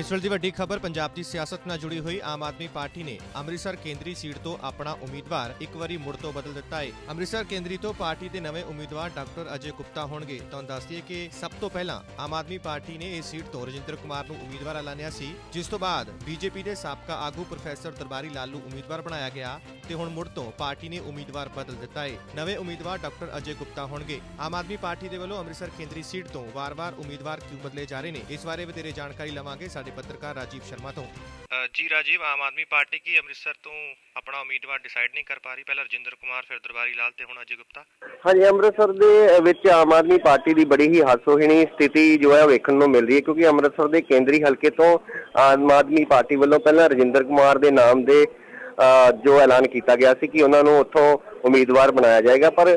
ਇਸ ਵੇਲੇ ਦੀ ਵੱਡੀ ਖਬਰ, ਪੰਜਾਬ ਦੀ ਸਿਆਸਤ ਨਾਲ ਜੁੜੀ ਹੋਈ ਆਮ ਆਦਮੀ ਪਾਰਟੀ ਨੇ ਅੰਮ੍ਰਿਤਸਰ ਕੇਂਦਰੀ ਸੀਟ ਤੋਂ ਆਪਣਾ ਉਮੀਦਵਾਰ ਇੱਕ ਵਾਰੀ ਮੁੜ ਤੋਂ ਬਦਲ ਦਿੱਤਾ ਹੈ ਅੰਮ੍ਰਿਤਸਰ ਕੇਂਦਰੀ ਤੋਂ ਪਾਰਟੀ ਦੇ ਨਵੇਂ ਉਮੀਦਵਾਰ ਡਾਕਟਰ ਅਜੇ ਗੁਪਤਾ ਹੋਣਗੇ। ਤੁਹਾਨੂੰ ਦੱਸ ਦਈਏ ਕਿ ਸਭ ਤੋਂ ਪਹਿਲਾਂ ਆਮ ਆਦਮੀ ਪਾਰਟੀ ਨੇ ਇਸ ਸੀਟ ਤੋਂ ਰਜਿੰਦਰ ਕੁਮਾਰ ਨੂੰ ਉਮੀਦਵਾਰ ਐਲਾਨਿਆ ਸੀ, ਜਿਸ ਤੋਂ ਬਾਅਦ ਬੀਜੇਪੀ ਦੇ ਸਾਬਕਾ ਆਗੂ ਪ੍ਰੋਫੈਸਰ ਦਰਬਾਰੀ ਲਾਲ ਨੂੰ ਉਮੀਦਵਾਰ ਬਣਾਇਆ ਗਿਆ ਤੇ ਹੁਣ ਮੁੜ ਤੋਂ ਪਾਰਟੀ ਨੇ ਉਮੀਦਵਾਰ ਬਦਲ ਦਿੱਤਾ ਹੈ ਨਵੇਂ ਉਮੀਦਵਾਰ ਡਾਕਟਰ ਅਜੇ ਗੁਪਤਾ ਹੋਣਗੇ। ਆਮ ਆਦਮੀ ਪਾਰਟੀ ਦੇ ਵੱਲੋਂ ਅੰਮ੍ਰਿਤਸਰ ਕੇਂਦਰੀ ਸੀਟ ਤੋਂ ਵਾਰ-ਵਾਰ ਉਮੀਦਵਾਰ ਕਿਉਂ ਬਦਲੇ ਜਾ ਰਹੇ ਨੇ? ਇਸ ਬਾਰੇ ਵਧੇਰੇ ਜਾਣਕਾਰੀ ਲਵਾਂਗੇ ਸਾਡੇ ਪੱਤਰਕਾਰ ਰਾਜੀਵ ਸ਼ਰਮਾ ਤੋਂ। ਜੀ ਰਾਜੀਵ ਆਮ ਆਦਮੀ ਪਾਰਟੀ ਕੀ ਅੰਮ੍ਰਿਤਸਰ ਤੋਂ ਆਪਣਾ ਉਮੀਦਵਾਰ ਡਿਸਾਈਡ ਨਹੀਂ ਕਰ ਪਾ ਰਹੀ? ਪਹਿਲਾਂ ਰਜਿੰਦਰ ਕੁਮਾਰ ਫਿਰ ਦਰਬਾਰੀ ਲਾਲ ਤੇ ਹੁਣ ਅਜੇ ਗੁਪਤਾ। ਹਾਂਜੀ ਅੰਮ੍ਰਿਤਸਰ ਦੇ ਵਿੱਚ ਆਮ ਆਦਮੀ ਪਾਰਟੀ ਦੀ ਬੜੀ ਹੀ ਹਾਸੋਹੀਣੀ ਸਥਿਤੀ ਜੋ ਹੈ ਵੇਖਣ ਨੂੰ ਮਿਲ ਰਹੀ ਹੈ ਕਿਉਂਕਿ ਅੰਮ੍ਰਿਤਸਰ ਦੇ ਕੇਂਦਰੀ ਹਲਕੇ ਤੋਂ ਆਮ ਆਦਮੀ ਪਾਰਟੀ ਵੱਲੋਂ ਪਹਿਲਾਂ ਰਜਿੰਦਰ ਕੁਮਾਰ ਦੇ ਨਾਮ ਦੇ ਜੋ ਐਲਾਨ ਕੀਤਾ ਗਿਆ ਸੀ ਕਿ ਉਹਨਾਂ ਨੂੰ ਉੱਥੋਂ ਉਮੀਦਵਾਰ ਬਣਾਇਆ ਜਾਏਗਾ। ਪਰ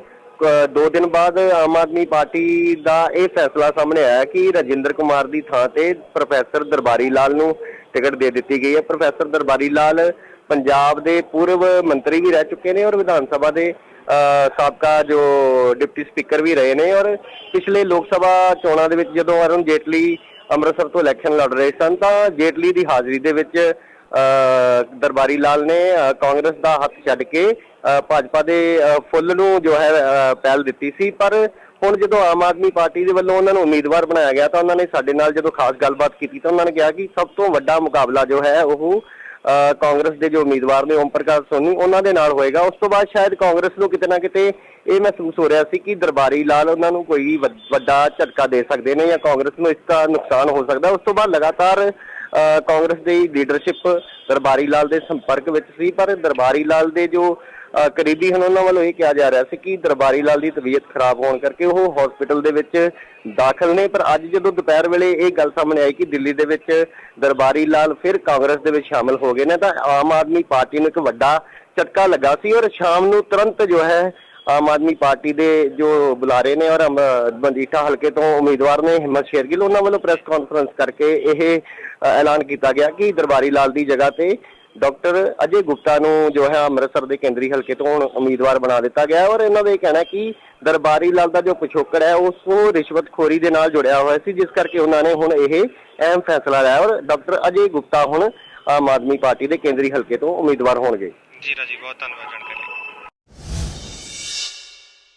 ਦੋ ਦਿਨ ਬਾਅਦ ਆਮ ਆਦਮੀ ਪਾਰਟੀ ਦਾ ਇਹ ਫੈਸਲਾ ਸਾਹਮਣੇ ਆਇਆ ਕਿ ਰਜਿੰਦਰ ਕੁਮਾਰ ਦੀ ਥਾਂ ਤੇ ਪ੍ਰੋਫੈਸਰ ਦਰਬਾਰੀ ਲਾਲ ਨੂੰ ਟਿਕਟ ਦੇ ਦਿੱਤੀ ਗਈ ਹੈ। ਪ੍ਰੋਫੈਸਰ ਦਰਬਾਰੀ ਲਾਲ ਪੰਜਾਬ ਦੇ ਪੂਰਵ ਮੰਤਰੀ ਵੀ ਰਹਿ ਚੁੱਕੇ ਨੇ ਔਰ ਵਿਧਾਨ ਸਭਾ ਦੇ ਅ, ਸਾਬਕਾ ਜੋ ਡਿਪਟੀ ਸਪੀਕਰ ਵੀ ਰਹੇ ਨੇ ਔਰ ਪਿਛਲੇ ਲੋਕ ਸਭਾ ਚੋਣਾਂ ਦੇ ਵਿੱਚ ਜਦੋਂ ਅਰੁਣ ਜੇਟਲੀ ਅੰਮ੍ਰਿਤਸਰ ਤੋਂ ਇਲੈਕਸ਼ਨ ਲੜ ਰਹੇ ਸਨ ਤਾਂ ਜੇਟਲੀ ਦੀ ਹਾਜ਼ਰੀ ਦੇ ਵਿੱਚ ਅ, ਦਰਬਾਰੀ ਲਾਲ ਨੇ ਕਾਂਗਰਸ ਦਾ ਹੱਥ ਛੱਡ ਕੇ ਭਾਜਪਾ ਦੇ ਅ, ਫੁੱਲ ਨੂੰ ਜੋ ਹੈ ਅ, ਪਹਿਲ ਦਿੱਤੀ ਸੀ। ਪਰ ਹੁਣ ਜਦੋਂ ਆਮ ਆਦਮੀ ਪਾਰਟੀ ਦੇ ਵੱਲੋਂ ਉਹਨਾਂ ਨੂੰ ਉਮੀਦਵਾਰ ਬਣਾਇਆ ਗਿਆ ਤਾਂ ਉਹਨਾਂ ਨੇ ਸਾਡੇ ਨਾਲ ਜਦੋਂ ਖਾਸ ਗੱਲਬਾਤ ਕੀਤੀ ਤਾਂ ਉਹਨਾਂ ਨੇ ਕਿਹਾ ਕਿ ਸਭ ਤੋਂ ਵੱਡਾ ਮੁਕਾਬਲਾ ਜੋ ਹੈ ਉਹ ਅ, ਕਾਂਗਰਸ ਦੇ ਜੋ ਉਮੀਦਵਾਰ ਨੇ ਓਮ ਪ੍ਰਕਾਸ਼ ਸੋਨੀ ਉਹਨਾਂ ਦੇ ਨਾਲ ਹੋਏਗਾ। ਉਸ ਤੋਂ ਬਾਅਦ ਸ਼ਾਇਦ ਕਾਂਗਰਸ ਨੂੰ ਕਿਤੇ ਨਾ ਕਿਤੇ ਇਹ ਮਹਿਸੂਸ ਹੋ ਰਿਹਾ ਸੀ ਕਿ ਦਰਬਾਰੀ ਲਾਲ ਉਹਨਾਂ ਨੂੰ ਕੋਈ ਵੱਡ- ਵੱਡਾ ਝਟਕਾ ਦੇ ਸਕਦੇ ਨੇ ਜਾਂ ਕਾਂਗਰਸ ਨੂੰ ਇਸ ਦਾ ਨੁਕਸਾਨ ਹੋ ਸਕਦਾ। ਉਸ ਤੋਂ ਬਾਅਦ ਲਗਾਤਾਰ ਅ, ਕਾਂਗਰਸ ਦੀ ਲੀਡਰਸ਼ਿਪ ਦਰਬਾਰੀ ਲਾਲ ਦੇ ਸੰਪਰਕ ਵਿੱਚ ਸੀ ਪਰ ਦਰਬਾਰੀ ਲਾਲ ਦੇ ਜੋ ਕਰੀਬੀ ਹਨ ਉਹਨਾਂ ਵੱਲੋਂ ਇਹ ਕਿਹਾ ਜਾ ਰਿਹਾ ਸੀ ਕਿ ਦਰਬਾਰੀ ਲਾਲ ਦੀ ਤਬੀਅਤ ਖਰਾਬ ਹੋਣ ਕਰਕੇ ਉਹ ਹਸਪੀਟਲ ਦੇ ਵਿੱਚ ਦਾਖਲ ਨੇ। ਪਰ ਅੱਜ ਜਦੋਂ ਦੁਪਹਿਰ ਵੇਲੇ ਇਹ ਗੱਲ ਸਾਹਮਣੇ ਆਈ ਕਿ ਦਿੱਲੀ ਦੇ ਵਿੱਚ ਦਰਬਾਰੀ ਲਾਲ ਫਿਰ ਕਾਂਗਰਸ ਦੇ ਵਿੱਚ ਸ਼ਾਮਲ ਹੋ ਗਏ ਨੇ, ਤਾਂ ਆਮ ਆਦਮੀ ਪਾਰਟੀ ਨੂੰ ਇੱਕ ਵੱਡਾ ਝਟਕਾ ਲੱਗਾ ਸੀ ਔਰ ਸ਼ਾਮ ਨੂੰ ਤੁਰੰਤ ਜੋ ਹੈ, ਆਮ ਆਦਮੀ ਪਾਰਟੀ ਦੇ ਜੋ ਬੁਲਾਰੇ ਨੇ ਔਰ ਅਮ- ਮਜੀਠਾ ਹਲਕੇ ਤੋਂ ਉਮੀਦਵਾਰ ਨੇ ਹਿੰਮਤ ਸ਼ੇਰਗਿੱਲ ਉਹਨਾਂ ਵੱਲੋਂ ਪ੍ਰੈਸ ਕਾਨਫਰੰਸ ਕਰਕੇ ਇਹ ਐਲਾਨ ਕੀਤਾ ਗਿਆ ਕਿ ਦਰਬਾਰੀ ਲਾਲ ਦੀ ਜਗ੍ਹਾ ਤੇ ਡਾਕਟਰ ਅਜੇ ਗੁਪਤਾ ਨੂੰ ਜੋ ਹੈ ਅੰਮ੍ਰਿਤਸਰ ਦੇ ਕੇਂਦਰੀ ਹਲਕੇ ਤੋਂ ਉਮੀਦਵਾਰ ਬਣਾ ਦਿੱਤਾ ਗਿਆ ਔਰ ਇਹਨਾਂ ਦਾ ਇਹ ਕਹਿਣਾ ਕਿ ਦਰਬਾਰੀ ਲਾਲ ਦਾ ਜੋ ਪਿਛੋਕੜ ਹੈ, ਉਸ ਨੂੰ ਰਿਸ਼ਵਤਖੋਰੀ ਦੇ ਨਾਲ ਜੁੜਿਆ ਹੋਇਆ ਸੀ, ਜਿਸ ਕਰਕੇ ਉਹਨਾਂ ਨੇ ਹੁਣ ਇਹ ਅਹਿਮ ਫੈਸਲਾ ਲਿਆ ਔਰ ਡਾਕਟਰ ਅਜੇ ਗੁਪਤਾ ਹੁਣ ਆਮ ਆਦਮੀ ਪਾਰਟੀ ਦੇ ਕੇਂਦਰੀ ਹਲਕੇ ਤੋਂ ਉਮੀਦਵਾਰ ਹੋਣਗੇ। ਜੀ ਰਾਜੀਵ ਬਹੁਤ ਧੰਨਵਾਦ ਜਾਣਕਾਰੀ